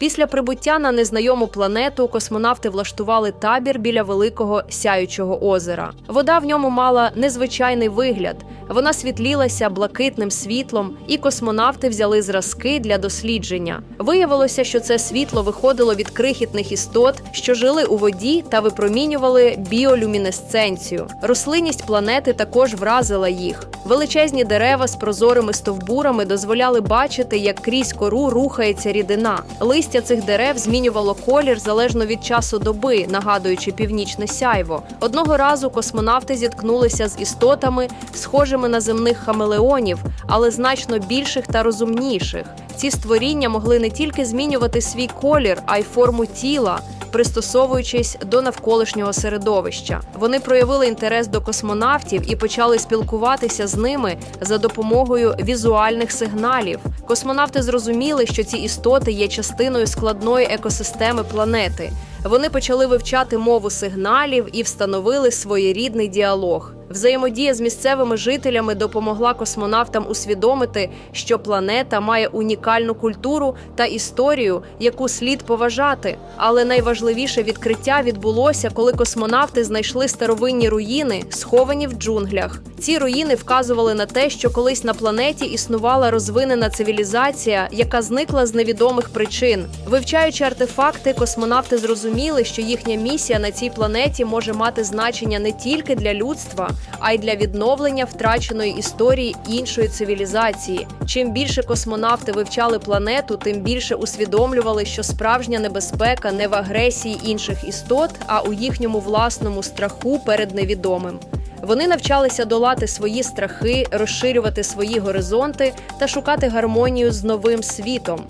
Після прибуття на незнайому планету космонавти влаштували табір біля великого сяючого озера. Вода в ньому мала незвичайний вигляд. Вона світлілася блакитним світлом, і космонавти взяли зразки для дослідження. Виявилося, що це світло виходило від крихітних істот, що жили у воді та випромінювали біолюмінесценцію. Рослинність планети також вразила їх. Величезні дерева з прозорими стовбурами дозволяли бачити, як крізь кору рухається рідина. Листя цих дерев змінювало колір залежно від часу доби, нагадуючи північне сяйво. Одного разу космонавти зіткнулися з істотами, схожими на земних хамелеонів, але значно більших та розумніших. Ці створіння могли не тільки змінювати свій колір, а й форму тіла. Пристосовуючись до навколишнього середовища, вони проявили інтерес до космонавтів і почали спілкуватися з ними за допомогою візуальних сигналів. Космонавти зрозуміли, що ці істоти є частиною складної екосистеми планети. Вони почали вивчати мову сигналів і встановили своєрідний діалог. Взаємодія з місцевими жителями допомогла космонавтам усвідомити, що планета має унікальну культуру та історію, яку слід поважати. Але найважливіше відкриття відбулося, коли космонавти знайшли старовинні руїни, сховані в джунглях. Ці руїни вказували на те, що колись на планеті існувала розвинена цивілізація, яка зникла з невідомих причин. Вивчаючи артефакти, космонавти зрозуміли, що їхня місія на цій планеті може мати значення не тільки для людства, а й для відновлення втраченої історії іншої цивілізації. Чим більше космонавти вивчали планету, тим більше усвідомлювали, що справжня небезпека не в агресії інших істот, а у їхньому власному страху перед невідомим. Вони навчалися долати свої страхи, розширювати свої горизонти та шукати гармонію з новим світом.